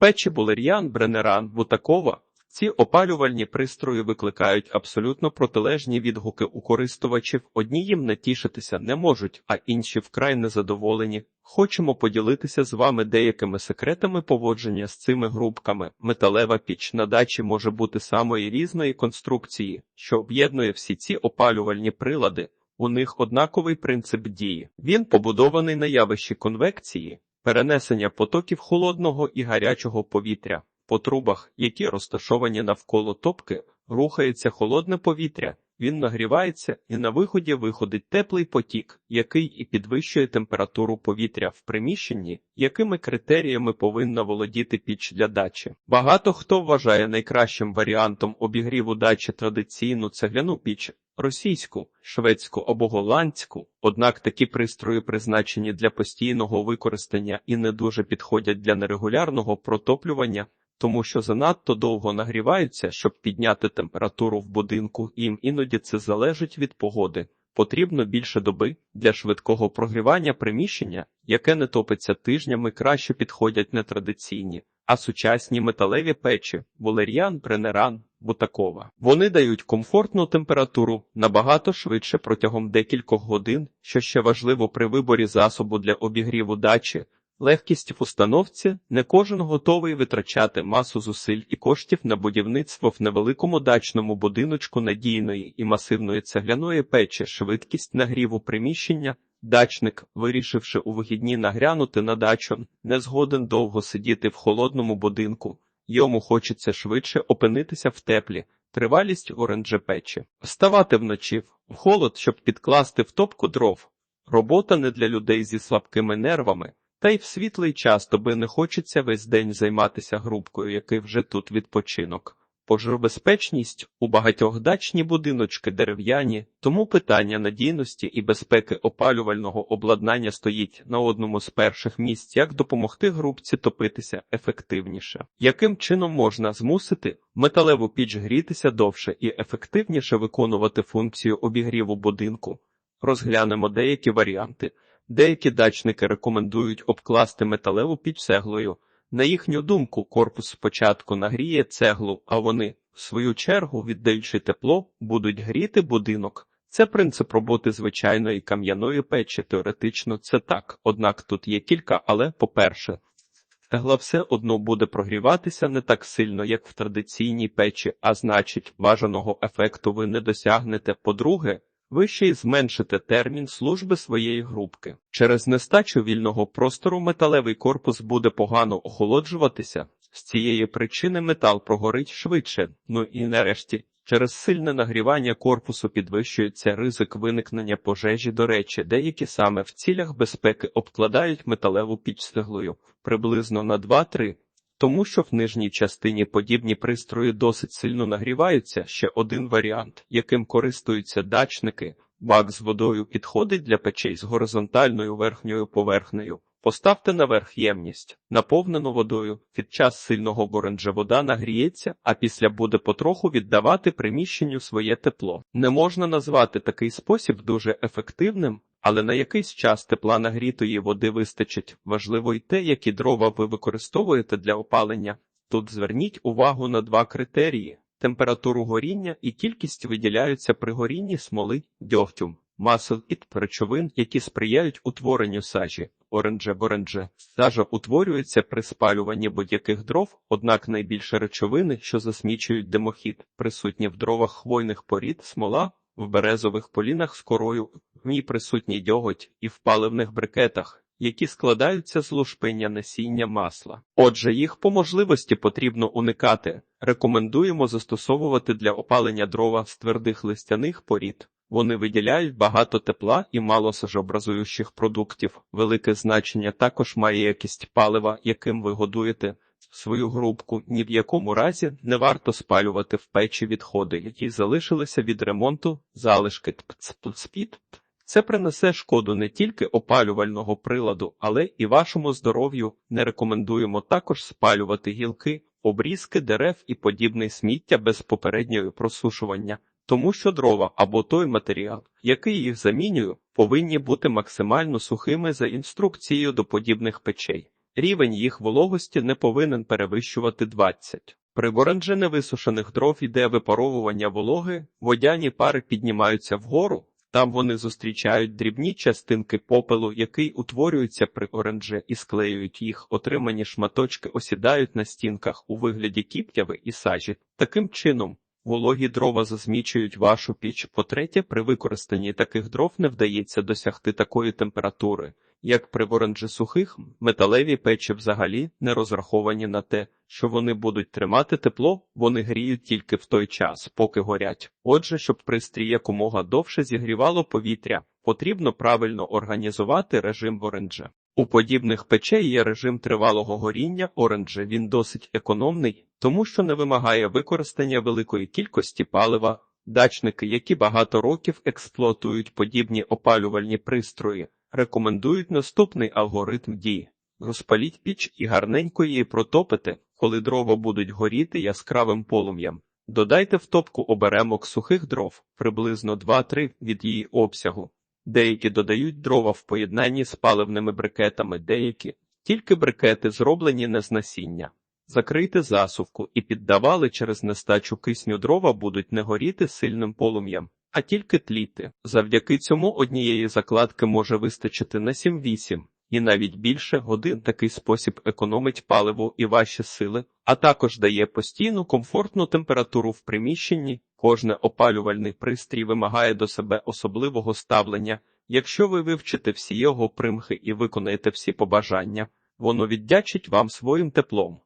Печі Булер'ян, Бренеран, Бутакова. Ці опалювальні пристрої викликають абсолютно протилежні відгуки у користувачів. Одні їм натішитися не можуть, а інші вкрай незадоволені. Хочемо поділитися з вами деякими секретами поводження з цими грубками. Металева піч на дачі може бути самої різної конструкції, що об'єднує всі ці опалювальні прилади. У них однаковий принцип дії. Він побудований на явищі конвекції, перенесення потоків холодного і гарячого повітря. По трубах, які розташовані навколо топки, рухається холодне повітря. Він нагрівається, і на виході виходить теплий потік, який і підвищує температуру повітря в приміщенні, якими критеріями повинна володіти піч для дачі. Багато хто вважає найкращим варіантом обігріву дачі традиційну цегляну піч. Російську, шведську або голландську, однак такі пристрої призначені для постійного використання і не дуже підходять для нерегулярного протоплювання, тому що занадто довго нагріваються, щоб підняти температуру в будинку, їм іноді це залежить від погоди. Потрібно більше доби для швидкого прогрівання приміщення, яке не топиться тижнями, краще підходять не традиційні, а сучасні металеві печі, Волеріан, Бренеран, Бутакова. Вони дають комфортну температуру набагато швидше протягом декількох годин, що ще важливо при виборі засобу для обігріву дачі. Легкість в установці не кожен готовий витрачати масу зусиль і коштів на будівництво в невеликому дачному будиночку надійної і масивної цегляної печі, швидкість нагріву приміщення. Дачник, вирішивши у вихідні нагрянути на дачу, не згоден довго сидіти в холодному будинку. Йому хочеться швидше опинитися в теплі, тривалість оранжепечі, вставати вночі в холод, щоб підкласти в топку дров. Робота не для людей зі слабкими нервами. Та й в світлий час тобі не хочеться весь день займатися грубкою, який вже тут відпочинок. Пожежобезпечність у багатьох дачні будиночки дерев'яні, тому питання надійності і безпеки опалювального обладнання стоїть на одному з перших місць, як допомогти грубці топитися ефективніше. Яким чином можна змусити металеву піч грітися довше і ефективніше виконувати функцію обігріву будинку? Розглянемо деякі варіанти. Деякі дачники рекомендують обкласти металеву піч цеглою. На їхню думку, корпус спочатку нагріє цеглу, а вони, в свою чергу, віддаючи тепло, будуть гріти будинок. Це принцип роботи звичайної кам'яної печі. Теоретично це так, однак тут є кілька, але, по-перше, цегла все одно буде прогріватися не так сильно, як в традиційній печі, а значить, бажаного ефекту ви не досягнете. По-друге, ви ще й зменшите термін служби своєї грубки. Через нестачу вільного простору металевий корпус буде погано охолоджуватися. З цієї причини метал прогорить швидше. Ну і нарешті, через сильне нагрівання корпусу підвищується ризик виникнення пожежі. До речі, деякі саме в цілях безпеки обкладають металеву піч цеглою приблизно на 2-3 тому що в нижній частині подібні пристрої досить сильно нагріваються. Ще один варіант, яким користуються дачники, бак з водою підходить для печей з горизонтальною верхньою поверхнею. Поставте наверх ємність, наповнену водою. Під час сильного боренджа вода нагріється, а після буде потроху віддавати приміщенню своє тепло. Не можна назвати такий спосіб дуже ефективним, але на якийсь час тепла нагрітої води вистачить. Важливо й те, які дрова ви використовуєте для опалення. Тут зверніть увагу на два критерії: температуру горіння і кількість виділяються при горінні смоли, дьогтю, масел і речовин, які сприяють утворенню сажі. Оранже боренже сажа утворюється при спалюванні будь-яких дров, однак найбільше речовини, що засмічують димохід, присутні в дровах хвойних порід, смола, в березових полінах з корою, ній присутній дьоготь і в паливних брикетах, які складаються з лушпиння насіння масла. Отже, їх по можливості потрібно уникати. Рекомендуємо застосовувати для опалення дрова з твердих листяних порід. Вони виділяють багато тепла і мало сажообразуючих продуктів. Велике значення також має якість палива, яким ви годуєте свою грубку. Ні в якому разі не варто спалювати в печі відходи, які залишилися від ремонту, залишки спід. Це принесе шкоду не тільки опалювального приладу, але і вашому здоров'ю. Не рекомендуємо також спалювати гілки, обрізки дерев і подібне сміття без попереднього просушування. Тому що дрова або той матеріал, який їх замінює, повинні бути максимально сухими за інструкцією до подібних печей. Рівень їх вологості не повинен перевищувати 20. При воранже невисушених дров іде випаровування вологи, водяні пари піднімаються вгору, там вони зустрічають дрібні частинки попелу, який утворюється при оранже і склеюють їх. Отримані шматочки осідають на стінках у вигляді кіптяви і сажі. Таким чином, вологі дрова засмічують вашу піч. По-третє, при використанні таких дров не вдається досягти такої температури, як при воранжі сухих, металеві печі взагалі не розраховані на те, що вони будуть тримати тепло, вони гріють тільки в той час, поки горять. Отже, щоб пристрій якомога довше зігрівало повітря, потрібно правильно організувати режим воранжа. У подібних печей є режим тривалого горіння оранжа. Він досить економний, тому що не вимагає використання великої кількості палива. Дачники, які багато років експлуатують подібні опалювальні пристрої, рекомендують наступний алгоритм дії. Розпаліть піч і гарненько її протопите, коли дрова будуть горіти яскравим полум'ям. Додайте в топку оберемок сухих дров, приблизно 2-3 від її обсягу. Деякі додають дрова в поєднанні з паливними брикетами, деякі тільки брикети зроблені не з насіння. Закрийте засувку і піддавали через нестачу кисню дрова будуть не горіти сильним полум'ям, а тільки тліти. Завдяки цьому однієї закладки може вистачити на 7-8 і навіть більше годин такий спосіб економить паливо і ваші сили, а також дає постійну комфортну температуру в приміщенні. Кожне опалювальний пристрій вимагає до себе особливого ставлення. Якщо ви вивчите всі його примхи і виконаєте всі побажання, воно віддячить вам своїм теплом.